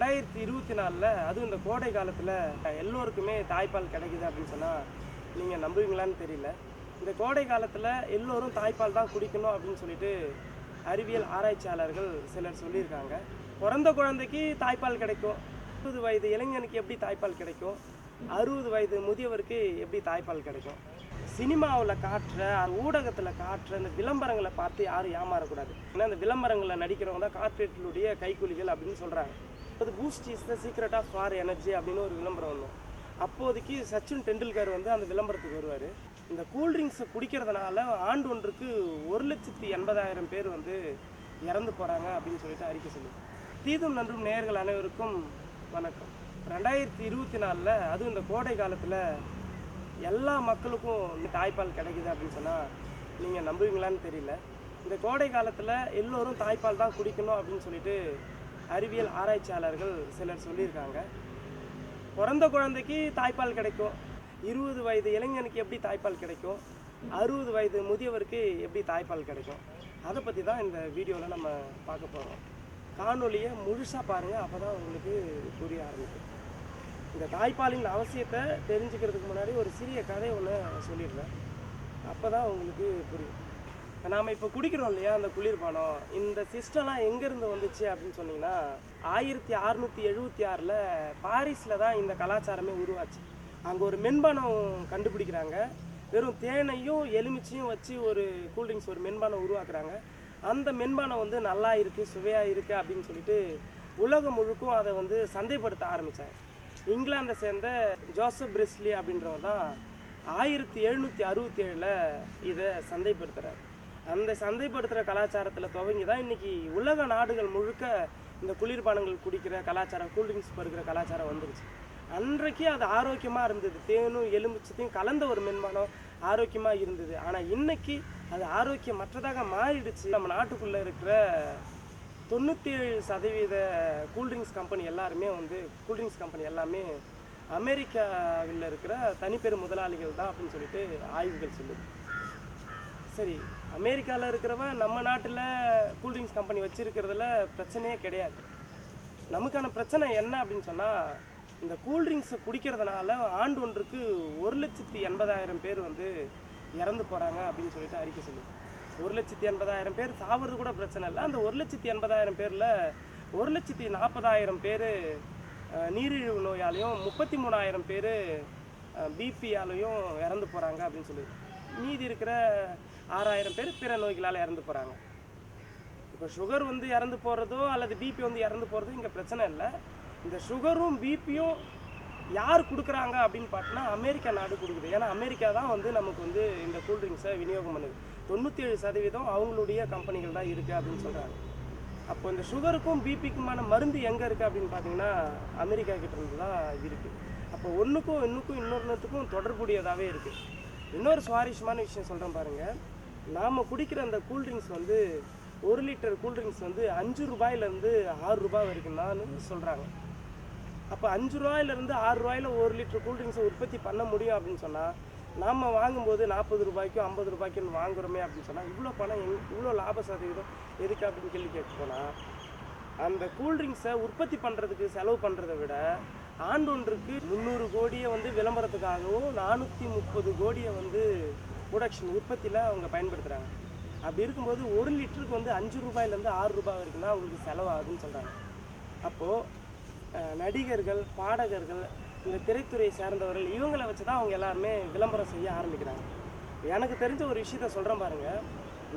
ரெண்டாயிரத்தி இருபத்தி நாலில் அதுவும் இந்த கோடை காலத்தில் எல்லோருக்குமே தாய்ப்பால் கிடைக்குது அப்படின்னு சொன்னால் நீங்கள் நம்புவீங்களான்னு தெரியல. இந்த கோடை காலத்தில் எல்லோரும் தாய்ப்பால் தான் குடிக்கணும் அப்படின்னு சொல்லிட்டு அறிவியல் ஆராய்ச்சியாளர்கள் சிலர் சொல்லியிருக்காங்க. பிறந்த குழந்தைக்கு தாய்ப்பால் கிடைக்கும். முப்பது வயது இளைஞனுக்கு எப்படி தாய்ப்பால் கிடைக்கும்? அறுபது வயது முதியவருக்கு எப்படி தாய்ப்பால் கிடைக்கும்? சினிமாவில் காட்டுற ஊடகத்தில் காட்டுற அந்த விளம்பரங்களை பார்த்து யாரும் ஏமாறக்கூடாது. ஏன்னா அந்த விளம்பரங்களில் நடிக்கிறவங்க தான் கார்பரேட்களுடைய கைக்கூலிகள் அப்படின்னு சொல்கிறாங்க அது Boost is the secret of for energy அப்படின்னு ஒரு விளம்பரம் வந்தோம் அப்போதைக்கு சச்சின் டெண்டுல்கர் வந்து அந்த விளம்பரத்துக்கு வருவார். இந்த கூல்ட்ரிங்க்ஸை குடிக்கிறதுனால ஆண்டு ஒன்றுக்கு ஒரு லட்சத்தி எண்பதாயிரம் பேர் வந்து இறந்து போகிறாங்க அப்படின்னு சொல்லிட்டு அறிக்கை சொல்லி தீதும் நன்றும் நேயர்கள் அனைவருக்கும் வணக்கம். ரெண்டாயிரத்தி இருபத்தி நாலில் அதுவும் இந்த கோடை காலத்தில் எல்லா மக்களுக்கும் இந்த தாய்ப்பால் கிடைக்குது அப்படின்னு சொன்னால் நீங்கள் நம்புவீங்களான்னு தெரியல. இந்த கோடை காலத்தில் எல்லோரும் தாய்ப்பால் தான் குடிக்கணும் அப்படின்னு சொல்லிட்டு அறிவியல் ஆராய்ச்சியாளர்கள் சிலர் சொல்லியிருக்காங்க. பிறந்த குழந்தைக்கு தாய்ப்பால் கிடைக்கும். இருபது வயது இளைஞனுக்கு எப்படி தாய்ப்பால் கிடைக்கும்? அறுபது வயது முதியவருக்கு எப்படி தாய்ப்பால் கிடைக்கும்? அதை பற்றி தான் இந்த வீடியோவில் நம்ம பார்க்க போகிறோம் காணொலியை முழுசாக பாருங்கள் அப்போ தான் உங்களுக்கு புரிய ஆரம்பிக்கும். இந்த தாய்ப்பாலின் அவசியத்தை தெரிஞ்சுக்கிறதுக்கு முன்னாடி ஒரு சிறிய கதை ஒன்று சொல்லிடுறேன். அப்போ தான் உங்களுக்கு புரியும். நாம் இப்போ குடிக்கிறோம் இல்லையா அந்த குளிர்பானம்? இந்த சிஸ்டம்லாம் எங்கேருந்து வந்துச்சு அப்படின்னு சொன்னீங்கன்னா ஆயிரத்தி அறுநூற்றி எழுபத்தி ஆறில் பாரிஸில் தான் இந்த கலாச்சாரமே உருவாச்சு. அங்கே ஒரு மென்பானம் கண்டுபிடிக்கிறாங்க. வெறும் தேனையும் எலுமிச்சையும் வச்சு ஒரு கூல்ட்ரிங்க்ஸ் ஒரு மென்பானம் உருவாக்குறாங்க. அந்த மென்பானம் வந்து நல்லா இருக்குது சுவையாக இருக்குது அப்படின்னு சொல்லிட்டு உலகம் முழுக்கும் அதை வந்து சந்தைப்படுத்த ஆரம்பித்தாங்க இங்கிலாந்தை சேர்ந்த ஜோசப் பிரிஸ்லி அப்படின்றவர் தான் ஆயிரத்தி எழுநூற்றி அறுபத்தி ஏழில் இதை சந்தைப்படுத்துகிறார் அந்த சந்தைப்படுத்துகிற கலாச்சாரத்தில் துவங்கி தான் இன்றைக்கி உலக நாடுகள் முழுக்க இந்த குளிர்பானங்கள் குடிக்கிற கலாச்சாரம் கூல்ட்ரிங்க்ஸ் பருக்கிற கலாச்சாரம் வந்துருச்சு. அன்றைக்கு அது ஆரோக்கியமாக இருந்தது. தேனும் எலுமிச்சத்தையும் கலந்த ஒரு மென்பானம் ஆரோக்கியமாக இருந்தது. ஆனால் இன்னைக்கு அது ஆரோக்கியமற்றதாக மாறிடுச்சு. நம்ம நாட்டுக்குள்ளே இருக்கிற தொண்ணூற்றி ஏழு சதவீத கூல்ட்ரிங்க்ஸ் கம்பெனி எல்லாருமே வந்து கூல்ட்ரிங்க்ஸ் கம்பெனி எல்லாமே அமெரிக்காவில் இருக்கிற தனிப்பெரும் முதலாளிகள் தான் அப்படின்னு சொல்லிட்டு ஆய்வுகள் சொல்லுது. சரி அமெரிக்காவில் இருக்கிறவன் நம்ம நாட்டில் கூல்ட்ரிங்க்ஸ் கம்பெனி வச்சுருக்கிறதுல பிரச்சனையே கிடையாது. நமக்கான பிரச்சனை என்ன அப்படின்னு சொன்னால் இந்த கூல்ட்ரிங்க்ஸை குடிக்கிறதுனால ஆண்டு ஒன்றுக்கு ஒரு லட்சத்தி எண்பதாயிரம் பேர் வந்து இறந்து போகிறாங்க அப்படின்னு சொல்லிட்டு அறிக்கை சொல்லுது. ஒரு லட்சத்தி எண்பதாயிரம் பேர் சாவது கூட பிரச்சனை இல்லை. அந்த ஒரு லட்சத்தி எண்பதாயிரம் பேரில் ஒரு லட்சத்தி நாற்பதாயிரம் பேர் நீரிழிவு நோயாலையும் முப்பத்தி மூணாயிரம் பேர் பிபியாலையும் இறந்து போகிறாங்க அப்படின்னு சொல்லுது. மீதி இருக்கிற ஆறாயிரம் பேர் பிற நோய்களால் இறந்து போகிறாங்க இப்போ சுகர் வந்து இறந்து போகிறதோ அல்லது பிபி வந்து இறந்து போகிறதோ இங்கே பிரச்சனை இல்லை. இந்த சுகரும் பிபியும் யார் கொடுக்குறாங்க அப்படின்னு பார்த்தோன்னா அமெரிக்கா நாடு கொடுக்குது. ஏன்னா அமெரிக்கா தான் வந்து நமக்கு வந்து இந்த கூல்ட்ரிங்க்ஸை விநியோகம் பண்ணுது. தொண்ணூற்றி ஏழு சதவீதம் அவங்களுடைய கம்பெனிகள் தான் இருக்குது அப்படின்னு சொல்கிறாங்க அப்போ இந்த சுகருக்கும் பிபிக்குமான மருந்து எங்கே இருக்குது அப்படின்னு பார்த்தீங்கன்னா அமெரிக்கா கிட்டேருந்து தான் இருக்குது அப்போ ஒன்றுக்கும் இன்னுக்கும் இன்னொன்றுத்துக்கும் தொடர்புடையதாகவே இருக்குது இன்னொரு சுவாரஸ்யமான விஷயம் சொல்கிறேன் பாருங்கள் நாம் குடிக்கிற அந்த கூல்ட்ரிங்க்ஸ் வந்து ஒரு லிட்டர் கூல்ட்ரிங்க்ஸ் வந்து அஞ்சு ரூபாயிலேருந்து ஆறு ரூபாய் வரைக்கும் தான் சொல்கிறாங்க அப்போ அஞ்சு ரூபாயிலேருந்து ஆறு ரூபாயில ஒரு லிட்டர் கூல்ட்ரிங்க்ஸை உற்பத்தி பண்ண முடியும் அப்படின்னு சொன்னால் நாம் வாங்கும்போது நாற்பது ரூபாய்க்கும் ஐம்பது ரூபாய்க்கும் வாங்குறோமே அப்படின்னு சொன்னால் இவ்வளோ பணம் எங் இவ்வளோ லாப சதவீதம் எதுக்கு அப்படின்னு கேள்வி கேட்க போனால் அந்த கூல்ட்ரிங்க்ஸை உற்பத்தி பண்ணுறதுக்கு செலவு பண்ணுறதை விட ஆண்டொன்றுக்கு முந்நூறு கோடியை வந்து விளம்பரத்துக்காகவும் நானூற்றி முப்பது கோடியை வந்து ப்ரொடக்ஷன் உற்பத்தியில் அவங்க பயன்படுத்துகிறாங்க அப்படி இருக்கும்போது ஒரு லிட்டருக்கு வந்து அஞ்சு ரூபாயிலேருந்து ஆறு ரூபாய் வரைக்கும் தான் அவங்களுக்கு செலவாகுதுன்னு சொல்கிறாங்க அப்போது நடிகர்கள் பாடகர்கள் இந்த திரைத்துறையை சேர்ந்தவர்கள் இவங்களை வச்சு தான் அவங்க எல்லாருமே விளம்பரம் செய்ய ஆரம்பிக்கிறாங்க. எனக்கு தெரிஞ்ச ஒரு விஷயத்த சொல்கிறேன் பாருங்கள்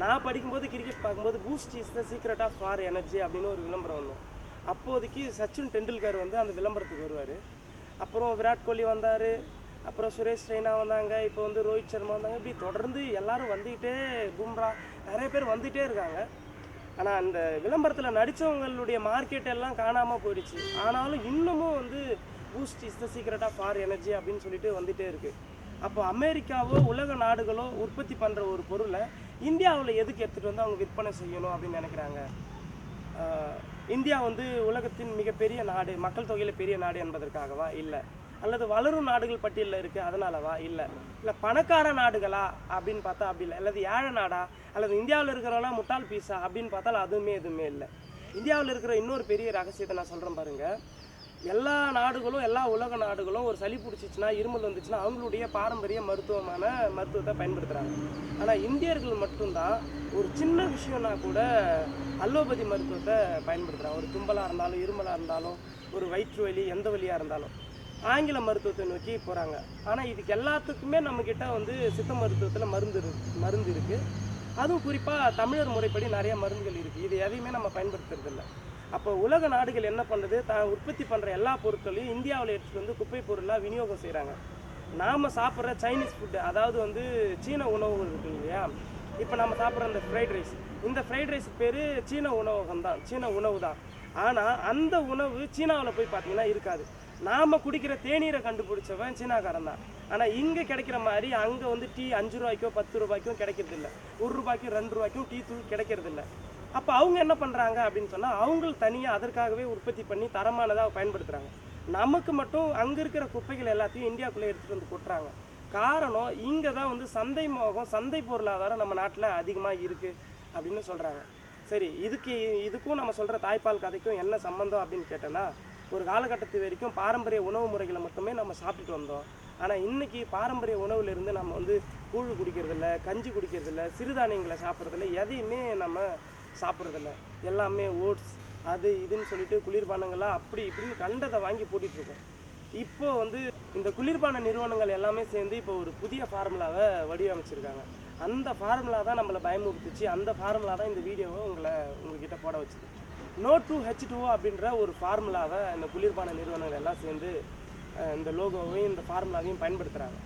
நான் படிக்கும்போது கிரிக்கெட் பார்க்கும்போது Boost is the secret of for energy அப்படின்னு ஒரு விளம்பரம் வந்தோம் அப்போதைக்கு சச்சின் டெண்டுல்கர் வந்து அந்த விளம்பரத்துக்கு வருவார். அப்புறம் விராட் கோலி வந்தார். அப்புறம் சுரேஷ் ரெய்னா வந்தாங்க இப்போ வந்து ரோஹித் சர்மா வந்தாங்க. இப்படி தொடர்ந்து எல்லாரும் வந்துக்கிட்டே பும்ரா நிறைய பேர் வந்துகிட்டே இருக்காங்க. ஆனால் அந்த விளம்பரத்தில் நடித்தவங்களுடைய மார்க்கெட் எல்லாம் காணாமல் போயிடுச்சு. ஆனாலும் இன்னமும் வந்து Boost is the secret of for energy அப்படின்னு சொல்லிட்டு வந்துகிட்டே இருக்குது அப்போ அமெரிக்காவோ உலக நாடுகளோ உற்பத்தி பண்ணுற ஒரு பொருளை இந்தியாவில் எதுக்கு எடுத்துகிட்டு வந்து அவங்க விற்பனை செய்யணும் அப்படின்னு நினைக்கிறாங்க? இந்தியா வந்து உலகத்தின் மிகப்பெரிய நாடு மக்கள் தொகையில் பெரிய நாடு என்பதற்காகவா? இல்லை. அல்லது வளரும் நாடுகள் பட்டியலில் இருக்குது அதனாலவா? இல்லை. இல்லை பணக்கார நாடுகளா? அப்படின்னு பார்த்தா அப்படி இல்லை. அல்லது ஏழை நாடா? அல்லது இந்தியாவில் இருக்கிறவனா முட்டாள் பீஸா அப்படின்னு பார்த்தாலும் அதுவுமே எதுவுமே இல்லை. இந்தியாவில் இருக்கிற இன்னொரு பெரிய ரகசியத்தை நான் சொல்கிறேன் பாருங்கள் எல்லா நாடுகளும் எல்லா உலக நாடுகளும் ஒரு சளி பிடிச்சிச்சுன்னா இருமல் வந்துச்சுன்னா அவங்களுடைய பாரம்பரிய மருத்துவமான மருத்துவத்தை பயன்படுத்துகிறாங்க ஆனால் இந்தியர்கள் மட்டும்தான் ஒரு சின்ன விஷயம்னா கூட அலோபதி மருத்துவத்தை பயன்படுத்துகிறாங்க ஒரு தும்பலாக இருந்தாலும் இருமலாக இருந்தாலும் ஒரு வயிற்று வலி எந்த வழியாக இருந்தாலும். ஆங்கில மருத்துவத்தை நோக்கி போகிறாங்க ஆனால் இதுக்கு எல்லாத்துக்குமே நம்மக்கிட்ட வந்து சித்த மருத்துவத்தில் மருந்து இருக்கு மருந்து இருக்குது அதுவும் குறிப்பாக தமிழர் முறைப்படி நிறைய மருந்துகள் இருக்குது இது எதையுமே நம்ம பயன்படுத்துறதில்ல அப்போ உலக நாடுகள் என்ன பண்ணுறது தான் உற்பத்தி பண்ணுற எல்லா பொருட்களையும் இந்தியாவில் எடுத்துகிட்டு வந்து குப்பை பொருளாக விநியோகம் செய்கிறாங்க நாம் சாப்பிட்ற சைனீஸ் ஃபுட்டு அதாவது வந்து சீன உணவுகள் இருக்கு இல்லையா? இப்போ நம்ம சாப்பிட்ற அந்த ஃப்ரைட் ரைஸ் இந்த ஃப்ரைட் ரைஸ் பேர் சீன உணவகம் தான். சீன உணவு தான். ஆனால் அந்த உணவு சீனாவில் போய் பார்த்தீங்கன்னா இருக்காது. நாம் குடிக்கிற தேநீரை கண்டுபிடிச்சவன் சீனாக்காரன் தான். ஆனால் இங்கே கிடைக்கிற மாதிரி அங்கே வந்து டீ அஞ்சு ரூபாய்க்கோ பத்து ரூபாய்க்கும் கிடைக்கிறது இல்லை. ஒரு ரூபாய்க்கும் ரெண்டு ரூபாய்க்கும் டீ தூள் கிடைக்கிறதில்ல அப்போ அவங்க என்ன பண்ணுறாங்க அப்படின்னு சொன்னால் அவங்களும் தனியாக அதற்காகவே உற்பத்தி பண்ணி தரமானதாக பயன்படுத்துகிறாங்க நமக்கு மட்டும் அங்கே இருக்கிற குப்பைகள் எல்லாத்தையும் இந்தியாவுக்குள்ளே எடுத்துகிட்டு வந்து கொட்டுறாங்க. காரணம் இங்கே தான் வந்து சந்தை மோகம் சந்தை பொருளாதாரம் நம்ம நாட்டில் அதிகமாக இருக்குது அப்படின்னு சொல்கிறாங்க சரி இதுக்கு இதுக்கும் நம்ம சொல்கிற தாய்ப்பால் கதைக்கும் என்ன சம்மந்தம் அப்படின்னு கேட்டோன்னா ஒரு காலகட்டத்து வரைக்கும் பாரம்பரிய உணவு முறைகளை மட்டுமே நம்ம சாப்பிட்டுட்டு வந்தோம். ஆனால் இன்றைக்கி பாரம்பரிய உணவுலேருந்து நம்ம வந்து கூழ் குடிக்கிறதில்ல கஞ்சி குடிக்கிறதில்ல சிறுதானியங்களை சாப்பிட்றதில்ல எதையுமே நம்ம சாப்பிட்றதில்ல. எல்லாமே ஓட்ஸ் அது இதுன்னு சொல்லிட்டு குளிர்பானங்கள்லாம் அப்படி இப்படின்னு கண்டதை வாங்கி போட்டுட்டு இருக்கோம் இப்போ வந்து இந்த குளிர்பான நிறுவனங்கள் எல்லாமே சேர்ந்து இப்போ ஒரு புதிய ஃபார்முலாவை வடிவமைச்சிருக்காங்க. அந்த ஃபார்முலா தான் நம்மளை பயமுறுத்துச்சு. அந்த ஃபார்முலா தான் இந்த வீடியோவை உங்களை உங்ககிட்ட போட வச்சுது. நோ டூ ஹெச் டூ அப்படின்ற ஒரு ஃபார்முலாவை இந்த குளிர்பான நிறுவனங்கள் எல்லாம் சேர்ந்து இந்த லோகோவையும் இந்த ஃபார்முலாவையும் பயன்படுத்துகிறாங்க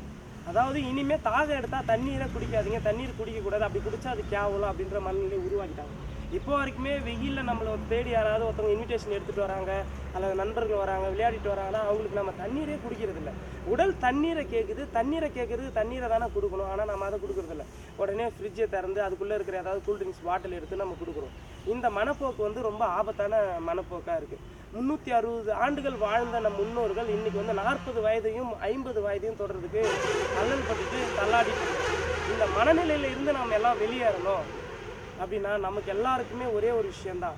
அதாவது இனிமேல் தாகம் எடுத்தால் தண்ணீரை குடிக்காதீங்க தண்ணீர் குடிக்கக்கூடாது அப்படி குடிச்சா அது கேவலம் அப்படின்ற மனநிலையை உருவாக்கிட்டாங்க. இப்போ வரைக்குமே வெயிலில் நம்மளை தேடி யாராவது ஒருத்தவங்க இன்விடேஷன் எடுத்துகிட்டு வராங்க அல்லது நண்பர்கள் வராங்க விளையாடிட்டு வராங்கன்னா அவங்களுக்கு நம்ம தண்ணீரே குடிக்கிறதில்ல. உடல் தண்ணீரை கேட்குது தண்ணீரை கேட்குறது தண்ணீரை தானே கொடுக்கணும் ஆனால் நம்ம அதை கொடுக்குறதில்ல. உடனே ஃப்ரிட்ஜை திறந்து அதுக்குள்ளே இருக்கிற ஏதாவது கூல்ட்ரிங்க்ஸ் பாட்டில் எடுத்து நம்ம கொடுக்குறோம். இந்த மனப்போக்கு வந்து ரொம்ப ஆபத்தான மனப்போக்காக இருக்குது முந்நூற்றி அறுபது ஆண்டுகள் வாழ்ந்த நம் முன்னோர்கள் இன்னைக்கு வந்து நாற்பது வயதையும் ஐம்பது வயதையும் தொடர்றதுக்கு அல்லல் பட்டுட்டு தள்ளாடிட்டு இந்த மனநிலையில இருந்து நாம் எல்லாம் வெளியேறணும் அப்படின்னா நமக்கு எல்லாருக்குமே ஒரே ஒரு விஷயந்தான்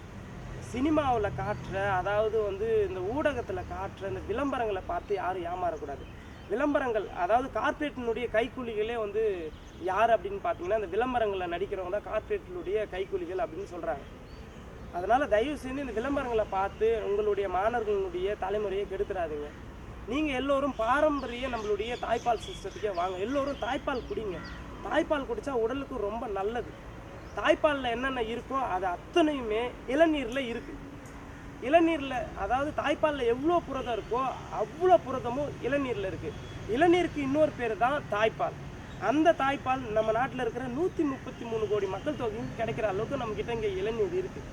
சினிமாவில் காட்டுற அதாவது வந்து இந்த ஊடகத்தில் காட்டுற இந்த விளம்பரங்களை பார்த்து யாரும் ஏமாறக்கூடாது. விளம்பரங்கள் அதாவது கார்ப்பரேட்டினுடைய கைக்கூலிகளே வந்து யார் அப்படின்னு பார்த்தீங்கன்னா இந்த விளம்பரங்களில் நடிக்கிறவங்க தான் கார்ப்பரேட்டினுடைய கைக்கூலிகள் அப்படின்னு சொல்கிறாங்க அதனால் தயவு செஞ்சு இந்த விளம்பரங்களை பார்த்து உங்களுடைய மாணவர்களுடைய தலைமுறையை கெடுத்துடாதீங்க நீங்கள் எல்லோரும் பாரம்பரிய நம்மளுடைய தாய்ப்பால் சிஸ்டத்துக்கே வாங்க. எல்லோரும் தாய்ப்பால் குடிங்க. தாய்ப்பால் குடித்தா உடலுக்கு ரொம்ப நல்லது. தாய்ப்பாலில் என்னென்ன இருக்கோ அது அத்தனையுமே இளநீரில் இருக்குது இளநீரில் அதாவது தாய்ப்பாலில் எவ்வளோ புரதம் இருக்கோ அவ்வளோ புரதமும் இளநீரில் இருக்குது இளநீருக்கு இன்னொரு பேர் தான் தாய்ப்பால். அந்த தாய்ப்பால் நம்ம நாட்டில் இருக்கிற நூற்றி முப்பத்தி மூணு கோடி மக்கள் தொகையும் கிடைக்கிற அளவுக்கு நம்மக்கிட்ட இங்கே இளநீர் இருக்குது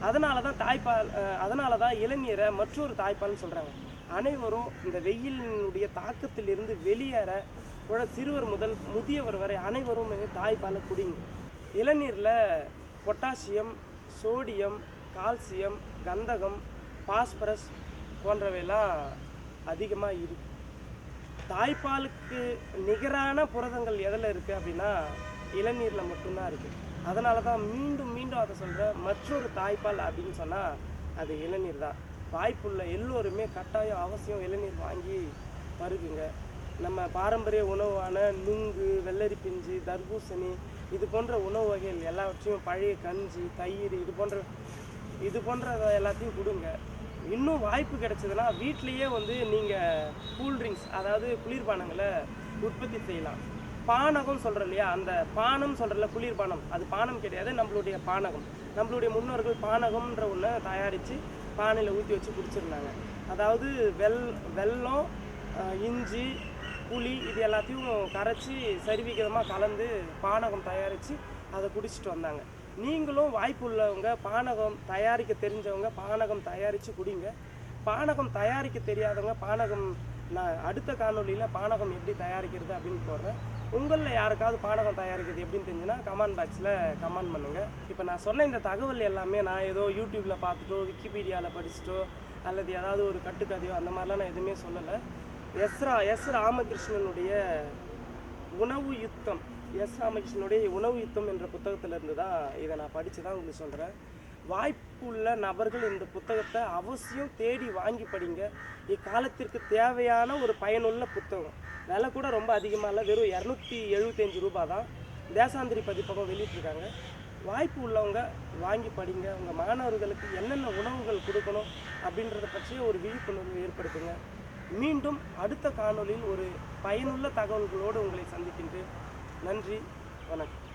அதனால தான் தாய்ப்பால் அதனால தான் இளநீரை மற்றொரு தாய்ப்பால்னு சொல்கிறாங்க அனைவரும் இந்த வெயிலினுடைய தாக்கத்திலிருந்து வெளியேற குழ சிறுவர் முதல் முதியவர் வரை அனைவரும் தாய்ப்பாலை குடிங்க. இளநீரில் பொட்டாசியம் சோடியம் கால்சியம் கந்தகம் பாஸ்பரஸ் போன்றவையெல்லாம் அதிகமாக இருக்கு தாய்ப்பாலுக்கு நிகரான புரதங்கள் எதில் இருக்குது அப்படின்னா இளநீரில் மட்டும்தான் இருக்குது அதனால தான் மீண்டும் மீண்டும் அதை சொல்கிறேன் மற்றொரு தாய்ப்பால் அப்படின்னு சொன்னால் அது இளநீர் தான். வாய்ப்புள்ள எல்லோருமே கட்டாயம் அவசியம் இளநீர் வாங்கி பருகுங்க. நம்ம பாரம்பரிய உணவான நுங்கு வெள்ளரி பிஞ்சு தர்பூசணி இது போன்ற உணவு வகைகள் எல்லாவற்றையும் பழைய கஞ்சி தயிர் இது போன்ற இது போன்ற எல்லாத்தையும் கொடுங்க. இன்னும் வாய்ப்பு கிடைச்சதுன்னா வீட்லேயே வந்து நீங்கள் கூல்ட்ரிங்க்ஸ் அதாவது குளிர்பானங்களை உற்பத்தி செய்யலாம். பானகம் சொல்கிறோம் இல்லையா? அந்த பானம் சொல்கிறல குளிர்பானம் அது பானம் கிடையாது நம்மளுடைய பானகம். நம்மளுடைய முன்னோர்கள் பானகம்ன்ற ஒன்றை தயாரித்து பானையில் ஊற்றி வச்சு குடிச்சிருந்தாங்க. அதாவது வெல் வெல்லம் இஞ்சி புளி இது எல்லாத்தையும் கரைச்சி சரிவிகிதமாக கலந்து பானகம் தயாரித்து அதை குடிச்சிட்டு வந்தாங்க. நீங்களும் வாய்ப்பு உள்ளவங்க பானகம் தயாரிக்க தெரிஞ்சவங்க பானகம் தயாரித்து குடிங்க. பானகம் தயாரிக்க தெரியாதவங்க பானகம் நான் அடுத்த காணொளியில் பானகம் எப்படி தயாரிக்கிறது அப்படின்னு போடுறேன். உங்களில் யாருக்காவது பானகம் தயாரிக்கிறது எப்படின்னு தெரிஞ்சுன்னா கமெண்ட் பாக்ஸில் கமெண்ட் பண்ணுங்கள் இப்போ நான் சொன்ன இந்த தகவல் எல்லாமே நான் ஏதோ யூடியூப்பில் பார்த்துட்டோ விக்கிபீடியாவில் படிச்சுட்டோ அல்லது ஏதாவது ஒரு கட்டுக்கதையோ அந்த மாதிரிலாம் நான் எதுவுமே சொல்லலை. எஸ் ரா எஸ் ராமகிருஷ்ணனுடைய உணவு யுத்தம். எஸ் ராமகிருஷ்ணனுடைய உணவு யுத்தம் என்ற புத்தகத்திலிருந்து தான் இதை நான் படித்து தான் உங்களுக்கு சொல்கிறேன் வாய்ப்புள்ள வாய்ப்பு உள்ள நபர்கள் இந்த புத்தகத்தை அவசியம் தேடி வாங்கி படிங்க. இக்காலத்திற்கு தேவையான ஒரு பயனுள்ள புத்தகம். விலை கூட ரொம்ப அதிகமாக இல்லை. வெறும் இரநூத்தி எழுபத்தஞ்சு ரூபா தான் தேசாந்திரி பதிப்பகம் வெளியிட்டிருக்காங்க. வாய்ப்பு உள்ளவங்க வாங்கி படிங்க. உங்கள் மாணவர்களுக்கு என்னென்ன உணவுகள் கொடுக்கணும் அப்படின்றத பற்றிய ஒரு விழிப்புணர்வு ஏற்படுத்துங்க. மீண்டும் அடுத்த காணொளியில் ஒரு பயனுள்ள தகவல்களோடு உங்களை சந்திக்கின்றேன். நன்றி வணக்கம்.